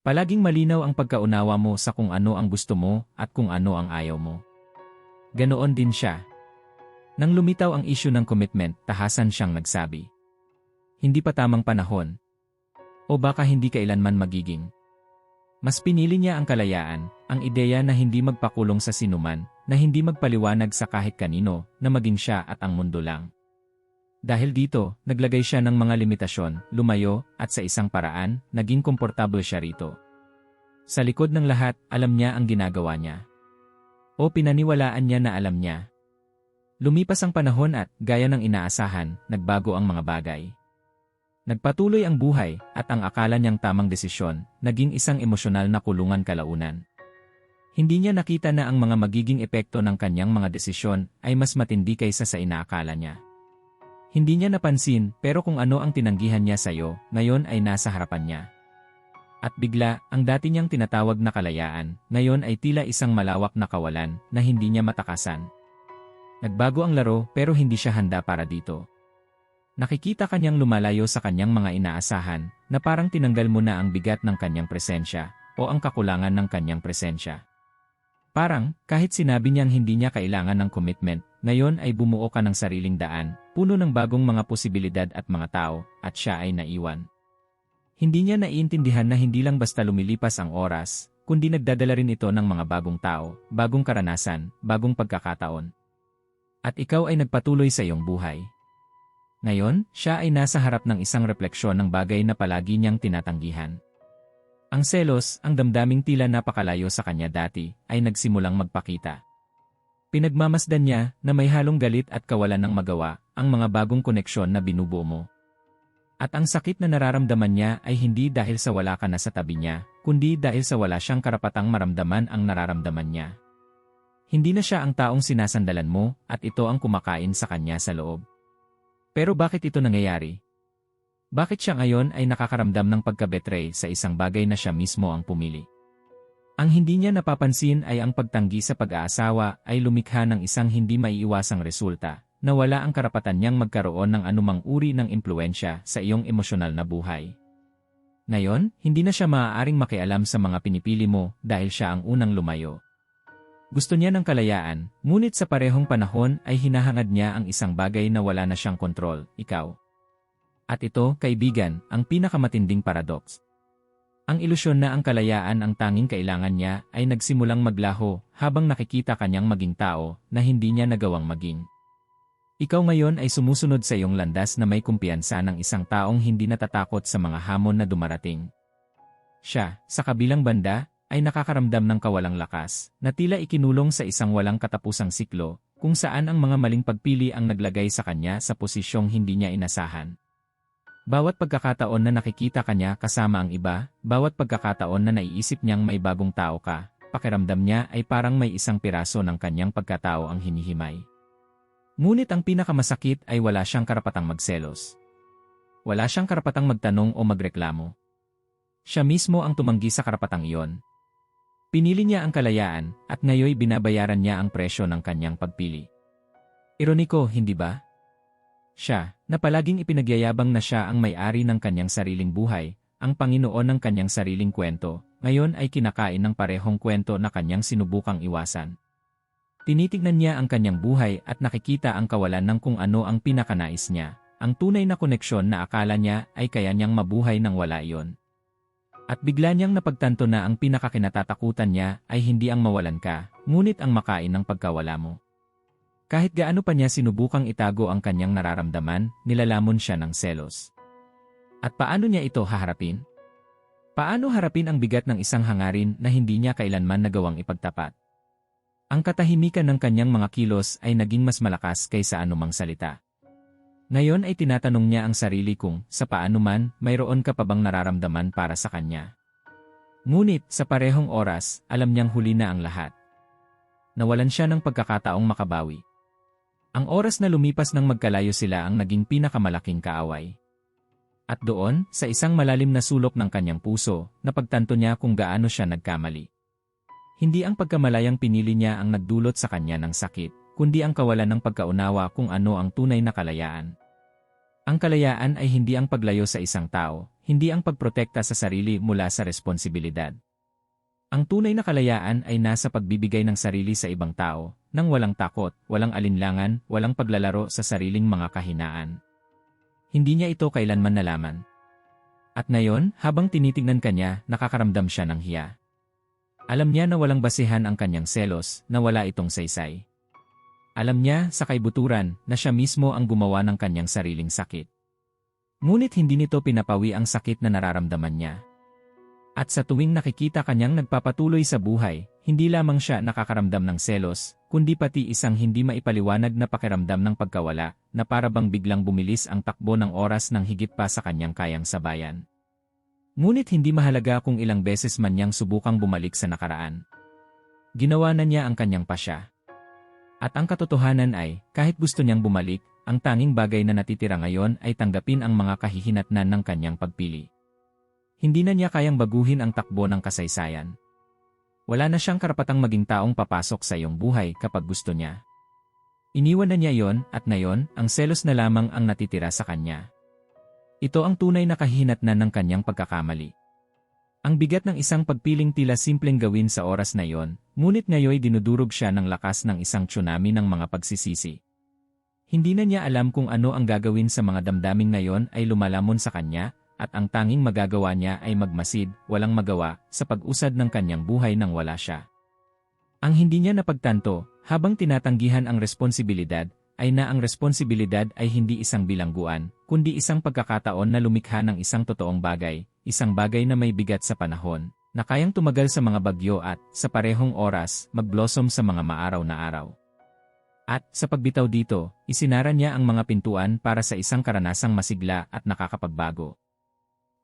Palaging malinaw ang pagkaunawa mo sa kung ano ang gusto mo at kung ano ang ayaw mo. Ganoon din siya. Nang lumitaw ang isyu ng commitment, tahasan siyang nagsabi. Hindi pa tamang panahon. O baka hindi kailanman magiging. Mas pinili niya ang kalayaan, ang ideya na hindi magpakulong sa sinuman, na hindi magpaliwanag sa kahit kanino, na maging siya at ang mundo lang. Dahil dito, naglagay siya ng mga limitasyon, lumayo, at sa isang paraan, naging komportable siya rito. Sa likod ng lahat, alam niya ang ginagawa niya. O pinaniwalaan niya na alam niya. Lumipas ang panahon at, gaya ng inaasahan, nagbago ang mga bagay. Nagpatuloy ang buhay at ang akala niyang tamang desisyon, naging isang emosyonal na kulungan kalaunan. Hindi niya nakita na ang mga magiging epekto ng kanyang mga desisyon ay mas matindi kaysa sa inaakala niya. Hindi niya napansin pero kung ano ang tinanggihan niya sa iyo, ngayon ay nasa harapan niya. At bigla, ang dati niyang tinatawag na kalayaan, ngayon ay tila isang malawak na kawalan na hindi niya matakasan. Nagbago ang laro pero hindi siya handa para dito. Nakikita kanyang lumalayo sa kanyang mga inaasahan na parang tinanggal mo na ang bigat ng kanyang presensya o ang kakulangan ng kanyang presensya. Parang, kahit sinabi niyang hindi niya kailangan ng commitment, ngayon ay bumuo ka ng sariling daan, puno ng bagong mga posibilidad at mga tao, at siya ay naiwan. Hindi niya naiintindihan na hindi lang basta lumilipas ang oras, kundi nagdadala rin ito ng mga bagong tao, bagong karanasan, bagong pagkakataon. At ikaw ay nagpatuloy sa iyong buhay. Ngayon, siya ay nasa harap ng isang refleksyon ng bagay na palagi niyang tinatanggihan. Ang selos, ang damdaming tila napakalayo sa kanya dati, ay nagsimulang magpakita. Pinagmamasdan niya na may halong galit at kawalan ng magawa ang mga bagong koneksyon na binubuo mo. At ang sakit na nararamdaman niya ay hindi dahil sa wala ka na sa tabi niya, kundi dahil sa wala siyang karapatang maramdaman ang nararamdaman niya. Hindi na siya ang taong sinasandalan mo at ito ang kumakain sa kanya sa loob. Pero bakit ito nangyayari? Bakit siya ngayon ay nakakaramdam ng pagkabetray sa isang bagay na siya mismo ang pumili? Ang hindi niya napapansin ay ang pagtanggi sa pag-aasawa ay lumikha ng isang hindi maiiwasang resulta, na wala ang karapatan niyang magkaroon ng anumang uri ng impluensya sa iyong emosyonal na buhay. Ngayon, hindi na siya maaaring makialam sa mga pinipili mo dahil siya ang unang lumayo. Gusto niya ng kalayaan, ngunit sa parehong panahon ay hinahangad niya ang isang bagay na wala na siyang kontrol, ikaw. At ito, kaibigan, ang pinakamatinding paradox. Ang ilusyon na ang kalayaan ang tanging kailangan niya ay nagsimulang maglaho habang nakikita kanyang maging tao na hindi niya nagawang maging. Ikaw ngayon ay sumusunod sa iyong landas na may kumpiyansa ng isang taong hindi natatakot sa mga hamon na dumarating. Siya, sa kabilang banda, ay nakakaramdam ng kawalang lakas, na tila ikinulong sa isang walang katapusang siklo, kung saan ang mga maling pagpili ang naglagay sa kanya sa posisyong hindi niya inasahan. Bawat pagkakataon na nakikita kanya kasama ang iba, bawat pagkakataon na naiisip niyang may bagong tao ka, pakiramdam niya ay parang may isang piraso ng kanyang pagkatao ang hinihimay. Ngunit ang pinakamasakit ay wala siyang karapatang magselos. Wala siyang karapatang magtanong o magreklamo. Siya mismo ang tumanggi sa karapatang iyon. Pinili niya ang kalayaan at ngayoy binabayaran niya ang presyo ng kanyang pagpili. Ironiko, hindi ba? Siya, na palaging ipinagyayabang na siya ang may-ari ng kanyang sariling buhay, ang Panginoon ng kanyang sariling kwento, ngayon ay kinakain ng parehong kwento na kanyang sinubukang iwasan. Tinitignan niya ang kanyang buhay at nakikita ang kawalan ng kung ano ang pinakanais niya, ang tunay na koneksyon na akala niya ay kaya niyang mabuhay nang wala iyon. At bigla niyang napagtanto na ang pinakakinatatakutan niya ay hindi ang mawalan ka, ngunit ang makain ng pagkawala mo. Kahit gaano pa niya sinubukang itago ang kanyang nararamdaman, nilalamon siya ng selos. At paano niya ito haharapin? Paano harapin ang bigat ng isang hangarin na hindi niya kailanman nagawang ipagtapat? Ang katahimikan ng kanyang mga kilos ay naging mas malakas kaysa anumang salita. Ngayon ay tinatanong niya ang sarili kung, sa paano man, mayroon ka pa bang nararamdaman para sa kanya. Ngunit, sa parehong oras, alam niyang huli na ang lahat. Nawalan siya ng pagkakataong makabawi. Ang oras na lumipas nang magkalayo sila ang naging pinakamalaking kaaway. At doon, sa isang malalim na sulok ng kanyang puso, napagtanto niya kung gaano siya nagkamali. Hindi ang pagkamalayang pinili niya ang nagdulot sa kanya ng sakit, kundi ang kawalan ng pagkaunawa kung ano ang tunay na kalayaan. Ang kalayaan ay hindi ang paglayo sa isang tao, hindi ang pagprotekta sa sarili mula sa responsibilidad. Ang tunay na kalayaan ay nasa pagbibigay ng sarili sa ibang tao, nang walang takot, walang alinlangan, walang paglalaro sa sariling mga kahinaan. Hindi niya ito kailanman nalaman. At ngayon, habang tinitingnan kanya, nakakaramdam siya ng hiya. Alam niya na walang basihan ang kanyang selos, na wala itong saysay. Alam niya, sa kaibuturan, na siya mismo ang gumawa ng kanyang sariling sakit. Ngunit hindi nito pinapawi ang sakit na nararamdaman niya. At sa tuwing nakikita kanyang nagpapatuloy sa buhay, hindi lamang siya nakakaramdam ng selos, kundi pati isang hindi maipaliwanag na pakiramdam ng pagkawala, na para bang biglang bumilis ang takbo ng oras ng higit pa sa kanyang kayang sabayan. Ngunit hindi mahalaga kung ilang beses man niyang subukang bumalik sa nakaraan. Ginawa na niya ang kanyang pasya. At ang katotohanan ay, kahit gusto niyang bumalik, ang tanging bagay na natitira ngayon ay tanggapin ang mga kahihinatnan ng kanyang pagpili. Hindi na niya kayang baguhin ang takbo ng kasaysayan. Wala na siyang karapatang maging taong papasok sa iyong buhay kapag gusto niya. Iniwan na niya yon at ngayon, ang selos na lamang ang natitira sa kanya. Ito ang tunay na kahinatnan ng kanyang pagkakamali. Ang bigat ng isang pagpiling tila simpleng gawin sa oras na yon, ngunit ngayoy dinudurog siya ng lakas ng isang tsunami ng mga pagsisisi. Hindi na niya alam kung ano ang gagawin sa mga damdaming na yon ay lumalamon sa kanya, at ang tanging magagawa niya ay magmasid, walang magawa, sa pag-usad ng kanyang buhay nang wala siya. Ang hindi niya napagtanto, habang tinatanggihan ang responsibilidad, ay na ang responsibilidad ay hindi isang bilangguan, kundi isang pagkakataon na lumikha ng isang totoong bagay, isang bagay na may bigat sa panahon, na kayang tumagal sa mga bagyo at, sa parehong oras, magblossom sa mga maaraw na araw. At, sa pagbitaw dito, isinara niya ang mga pintuan para sa isang karanasang masigla at nakakapagbago.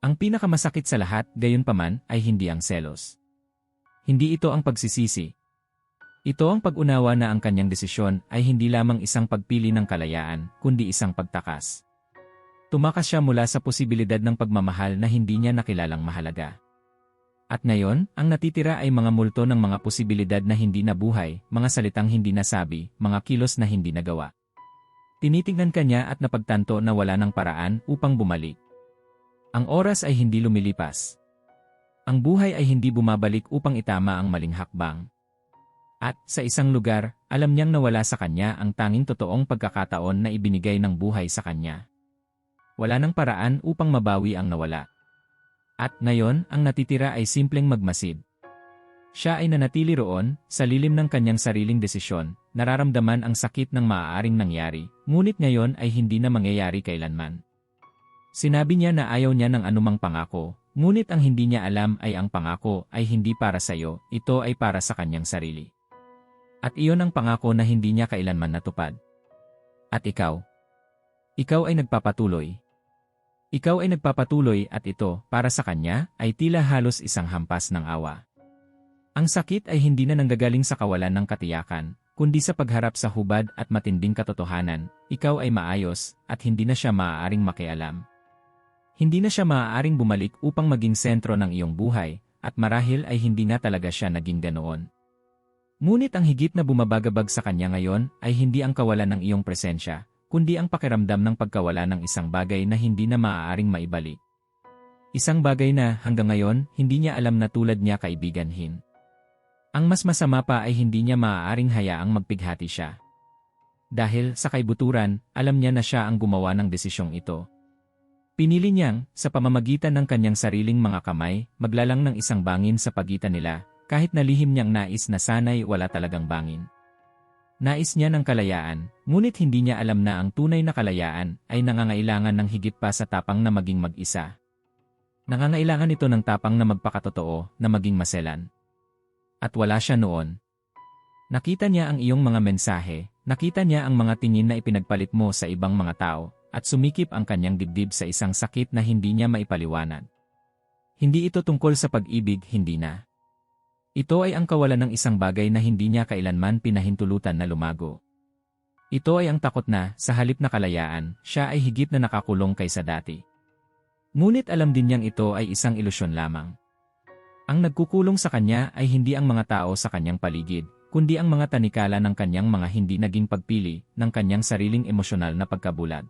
Ang pinakamasakit sa lahat, gayon paman, ay hindi ang selos. Hindi ito ang pagsisisi. Ito ang pag-unawa na ang kanyang desisyon ay hindi lamang isang pagpili ng kalayaan, kundi isang pagtakas. Tumakas siya mula sa posibilidad ng pagmamahal na hindi niya nakilalang mahalaga. At ngayon, ang natitira ay mga multo ng mga posibilidad na hindi nabuhay, mga salitang hindi nasabi, mga kilos na hindi nagawa. Tinitingnan kanya at napagtanto na wala ng paraan upang bumalik. Ang oras ay hindi lumilipas. Ang buhay ay hindi bumabalik upang itama ang maling hakbang. At, sa isang lugar, alam niyang nawala sa kanya ang tanging totoong pagkakataon na ibinigay ng buhay sa kanya. Wala ng paraan upang mabawi ang nawala. At ngayon, ang natitira ay simpleng magmasid. Siya ay nanatili roon, sa lilim ng kanyang sariling desisyon, nararamdaman ang sakit ng maaaring nangyari, ngunit ngayon ay hindi na mangyayari kailanman. Sinabi niya na ayaw niya ng anumang pangako, ngunit ang hindi niya alam ay ang pangako ay hindi para sa iyo, ito ay para sa kanyang sarili. At iyon ang pangako na hindi niya kailanman natupad. At ikaw? Ikaw ay nagpapatuloy. Ikaw ay nagpapatuloy at ito, para sa kanya, ay tila halos isang hampas ng awa. Ang sakit ay hindi na nanggagaling sa kawalan ng katiyakan, kundi sa pagharap sa hubad at matinding katotohanan, ikaw ay maayos at hindi na siya maaaring makialam. Hindi na siya maaaring bumalik upang maging sentro ng iyong buhay, at marahil ay hindi na talaga siya naging ganoon. Ngunit ang higit na bumabagabag sa kanya ngayon ay hindi ang kawalan ng iyong presensya, kundi ang pakiramdam ng pagkawala ng isang bagay na hindi na maaaring maibalik. Isang bagay na hanggang ngayon hindi niya alam na tulad niya kaibiganhin. Ang mas masama pa ay hindi niya maaaring hayaang magpighati siya. Dahil sa kaibuturan, alam niya na siya ang gumawa ng desisyong ito. Pinili niyang, sa pamamagitan ng kanyang sariling mga kamay, maglalang ng isang bangin sa pagitan nila, kahit nalihim niyang nais na sanay wala talagang bangin. Nais niya ng kalayaan, ngunit hindi niya alam na ang tunay na kalayaan ay nangangailangan ng higit pa sa tapang na maging mag-isa. Nangangailangan ito ng tapang na magpakatotoo, na maging maselan. At wala siya noon. Nakita niya ang iyong mga mensahe, nakita niya ang mga tingin na ipinagpalit mo sa ibang mga tao, at sumikip ang kanyang dibdib sa isang sakit na hindi niya maipaliwanag. Hindi ito tungkol sa pag-ibig, hindi na. Ito ay ang kawalan ng isang bagay na hindi niya kailanman pinahintulutan na lumago. Ito ay ang takot na, sa halip na kalayaan, siya ay higit na nakakulong kaysa dati. Ngunit alam din niyang ito ay isang ilusyon lamang. Ang nagkukulong sa kanya ay hindi ang mga tao sa kanyang paligid, kundi ang mga tanikala ng kanyang mga hindi naging pagpili ng kanyang sariling emosyonal na pagkabulag.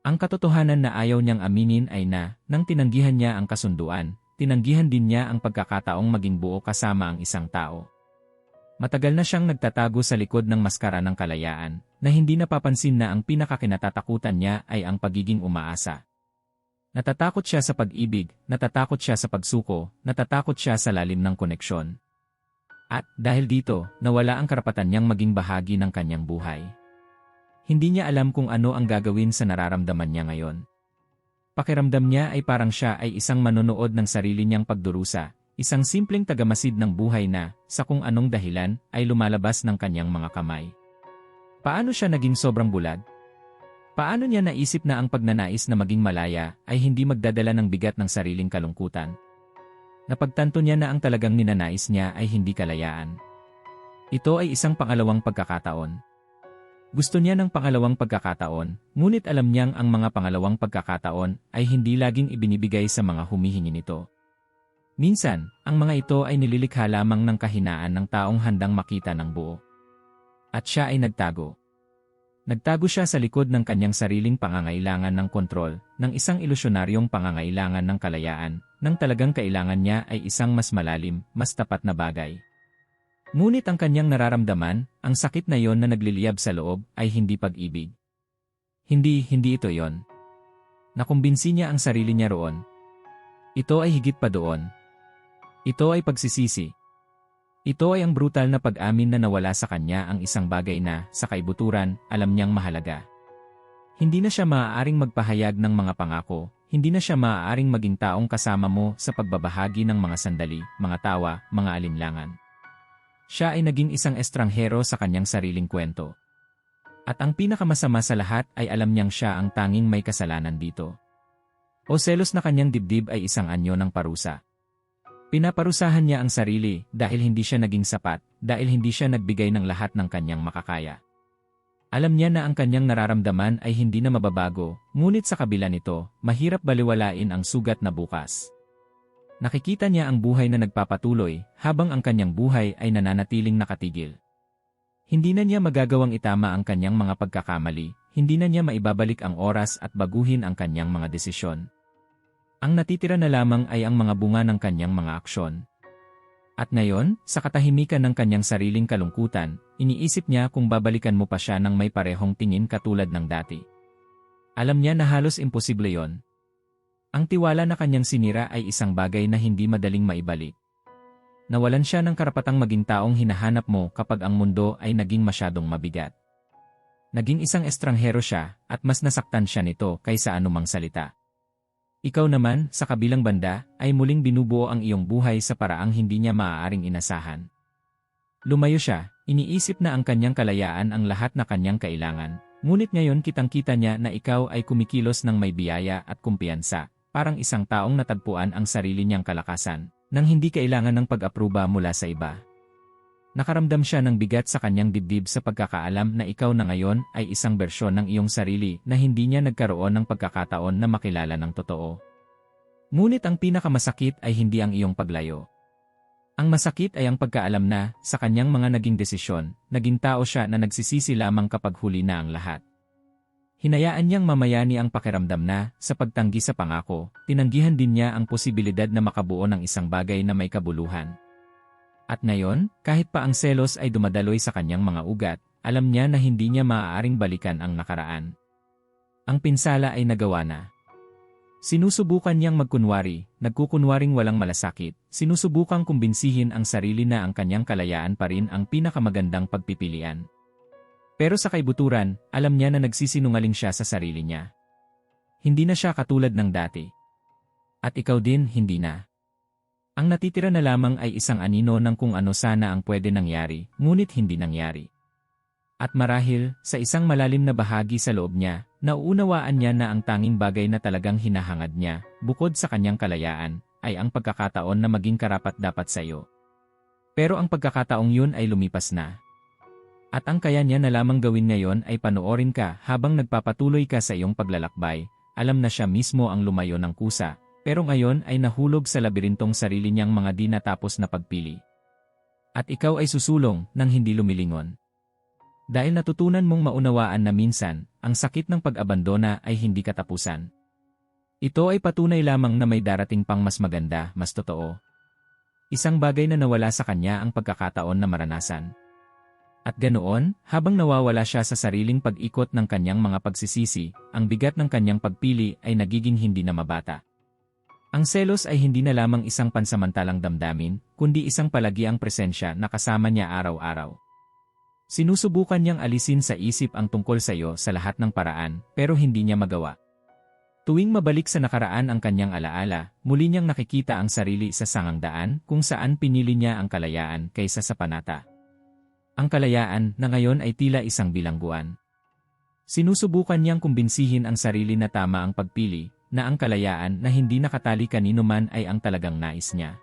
Ang katotohanan na ayaw niyang aminin ay na, nang tinanggihan niya ang kasunduan, tinanggihan din niya ang pagkakataong maging buo kasama ang isang tao. Matagal na siyang nagtatago sa likod ng maskara ng kalayaan, na hindi napapansin na ang pinakakinatatakutan niya ay ang pagiging umaasa. Natatakot siya sa pag-ibig, natatakot siya sa pagsuko, natatakot siya sa lalim ng koneksyon. At, dahil dito, nawala ang karapatan niyang maging bahagi ng kanyang buhay. Hindi niya alam kung ano ang gagawin sa nararamdaman niya ngayon. Pakiramdam niya ay parang siya ay isang manonood ng sarili niyang pagdurusa, isang simpleng tagamasid ng buhay na, sa kung anong dahilan, ay lumalabas ng kanyang mga kamay. Paano siya naging sobrang bulag? Paano niya naisip na ang pagnanais na maging malaya ay hindi magdadala ng bigat ng sariling kalungkutan? Napagtanto niya na ang talagang ninanais niya ay hindi kalayaan. Ito ay isang pangalawang pagkakataon. Gusto niya ng pangalawang pagkakataon, ngunit alam niyang ang mga pangalawang pagkakataon ay hindi laging ibinibigay sa mga humihingi nito. Minsan, ang mga ito ay nililikha lamang ng kahinaan ng taong handang makita ng buo. At siya ay nagtago. Nagtago siya sa likod ng kanyang sariling pangangailangan ng kontrol, ng isang ilusyonaryong pangangailangan ng kalayaan, nang talagang kailangan niya ay isang mas malalim, mas tapat na bagay. Ngunit ang kanyang nararamdaman, ang sakit na yon na nagliliyab sa loob, ay hindi pag-ibig. Hindi, hindi ito yon. Nakumbinsi niya ang sarili niya roon. Ito ay higit pa doon. Ito ay pagsisisi. Ito ay ang brutal na pag-amin na nawala sa kanya ang isang bagay na, sa kaibuturan, alam niyang mahalaga. Hindi na siya maaaring magpahayag ng mga pangako, hindi na siya maaaring maging taong kasama mo sa pagbabahagi ng mga sandali, mga tawa, mga alinlangan. Siya ay naging isang estranghero sa kanyang sariling kwento. At ang pinakamasama sa lahat ay alam niyang siya ang tanging may kasalanan dito. O selos na kanyang dibdib ay isang anyo ng parusa. Pinaparusahan niya ang sarili dahil hindi siya naging sapat, dahil hindi siya nagbigay ng lahat ng kanyang makakaya. Alam niya na ang kanyang nararamdaman ay hindi na mababago, ngunit sa kabila nito, mahirap baliwalain ang sugat na bukas. Nakikita niya ang buhay na nagpapatuloy habang ang kanyang buhay ay nananatiling nakatigil. Hindi na niya magagawang itama ang kanyang mga pagkakamali, hindi na niya maibabalik ang oras at baguhin ang kanyang mga desisyon. Ang natitira na lamang ay ang mga bunga ng kanyang mga aksyon. At ngayon, sa katahimikan ng kanyang sariling kalungkutan, iniisip niya kung babalikan mo pa siya ng may parehong tingin katulad ng dati. Alam niya na halos imposible yon, ang tiwala na kanyang sinira ay isang bagay na hindi madaling maibalik. Nawalan siya ng karapatang maging taong hinahanap mo kapag ang mundo ay naging masyadong mabigat. Naging isang estranghero siya at mas nasaktan siya nito kaysa anumang salita. Ikaw naman, sa kabilang banda, ay muling binubuo ang iyong buhay sa paraang hindi niya maaaring inasahan. Lumayo siya, iniisip na ang kanyang kalayaan ang lahat na kanyang kailangan, ngunit ngayon kitang-kita niya na ikaw ay kumikilos ng may biyaya at kumpiyansa, parang isang taong natagpuan ang sarili niyang kalakasan, nang hindi kailangan ng pag-apruba mula sa iba. Nakaramdam siya ng bigat sa kanyang dibdib sa pagkakaalam na ikaw na ngayon ay isang bersyon ng iyong sarili na hindi niya nagkaroon ng pagkakataon na makilala ng totoo. Ngunit ang pinakamasakit ay hindi ang iyong paglayo. Ang masakit ay ang pagkaalam na, sa kanyang mga naging desisyon, naging tao siya na nagsisisi lamang kapag huli na ang lahat. Hinayaan niyang mamayani ang pakiramdam na, sa pagtanggi sa pangako, tinanggihan din niya ang posibilidad na makabuo ng isang bagay na may kabuluhan. At ngayon, kahit pa ang selos ay dumadaloy sa kanyang mga ugat, alam niya na hindi niya maaaring balikan ang nakaraan. Ang pinsala ay nagawa na. Sinusubukan niyang magkunwari, nagkukunwaring walang malasakit, sinusubukang kumbinsihin ang sarili na ang kanyang kalayaan pa rin ang pinakamagandang pagpipilian. Pero sa kaibuturan, alam niya na nagsisinungaling siya sa sarili niya. Hindi na siya katulad ng dati. At ikaw din, hindi na. Ang natitira na lamang ay isang anino ng kung ano sana ang pwede nangyari, ngunit hindi nangyari. At marahil, sa isang malalim na bahagi sa loob niya, nauunawaan niya na ang tanging bagay na talagang hinahangad niya, bukod sa kanyang kalayaan, ay ang pagkakataon na maging karapat-dapat sa iyo. Pero ang pagkakataong yun ay lumipas na. At ang kaya niya na lamang gawin ngayon ay panoorin ka habang nagpapatuloy ka sa iyong paglalakbay, alam na siya mismo ang lumayo ng kusa, pero ngayon ay nahulog sa labirintong sarili niyang mga di natapos na pagpili. At ikaw ay susulong nang hindi lumilingon. Dahil natutunan mong maunawaan na minsan, ang sakit ng pag-abandona ay hindi katapusan. Ito ay patunay lamang na may darating pang mas maganda, mas totoo. Isang bagay na nawala sa kanya ang pagkakataon na maranasan. At ganoon, habang nawawala siya sa sariling pag-ikot ng kanyang mga pagsisisi, ang bigat ng kanyang pagpili ay nagiging hindi na mabata. Ang selos ay hindi na lamang isang pansamantalang damdamin, kundi isang palagiang presensya na kasama niya araw-araw. Sinusubukan niyang alisin sa isip ang tungkol sa iyo sa lahat ng paraan, pero hindi niya magawa. Tuwing mabalik sa nakaraan ang kanyang alaala, muli niyang nakikita ang sarili sa sangang daan kung saan pinili niya ang kalayaan kaysa sa panata. Ang kalayaan na ngayon ay tila isang bilangguan. Sinusubukan niyang kumbinsihin ang sarili na tama ang pagpili, na ang kalayaan na hindi nakatali kanino man ay ang talagang nais niya.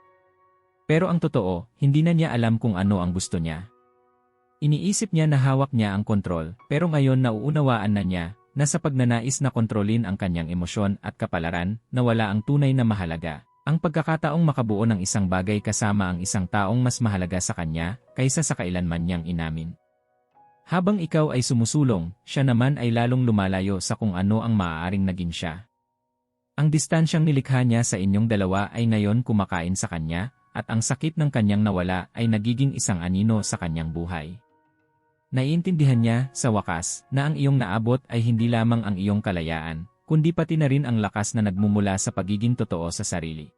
Pero ang totoo, hindi na niya alam kung ano ang gusto niya. Iniisip niya na hawak niya ang kontrol, pero ngayon nauunawaan na niya na sa pagnanais na kontrolin ang kanyang emosyon at kapalaran na wala ang tunay na mahalaga. Ang pagkakataong makabuo ng isang bagay kasama ang isang taong mas mahalaga sa kanya kaysa sa kailanman niyang inamin. Habang ikaw ay sumusulong, siya naman ay lalong lumalayo sa kung ano ang maaaring naging siya. Ang distansyang nilikha niya sa inyong dalawa ay ngayon kumakain sa kanya, at ang sakit ng kanyang nawala ay nagiging isang anino sa kanyang buhay. Naiintindihan niya, sa wakas, na ang iyong naabot ay hindi lamang ang iyong kalayaan, kundi pati na rin ang lakas na nagmumula sa pagiging totoo sa sarili.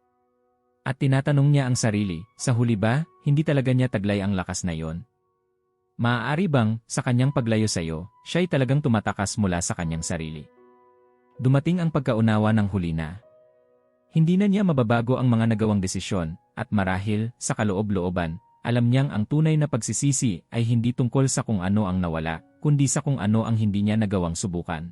At tinatanong niya ang sarili, sa huli ba, hindi talaga niya taglay ang lakas na iyon? Maaari bang, sa kanyang paglayo sa iyo, siya'y talagang tumatakas mula sa kanyang sarili? Dumating ang pagkaunawa ng huli na. Hindi na niya mababago ang mga nagawang desisyon, at marahil, sa kaloob-looban, alam niyang ang tunay na pagsisisi ay hindi tungkol sa kung ano ang nawala, kundi sa kung ano ang hindi niya nagawang subukan.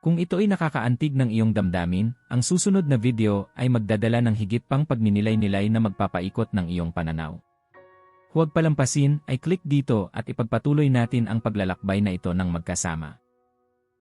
Kung ito ay nakakaantig ng iyong damdamin, ang susunod na video ay magdadala ng higit pang pagninilay-nilay na magpapaikot ng iyong pananaw. Huwag palampasin ay click dito at ipagpatuloy natin ang paglalakbay na ito ng magkasama.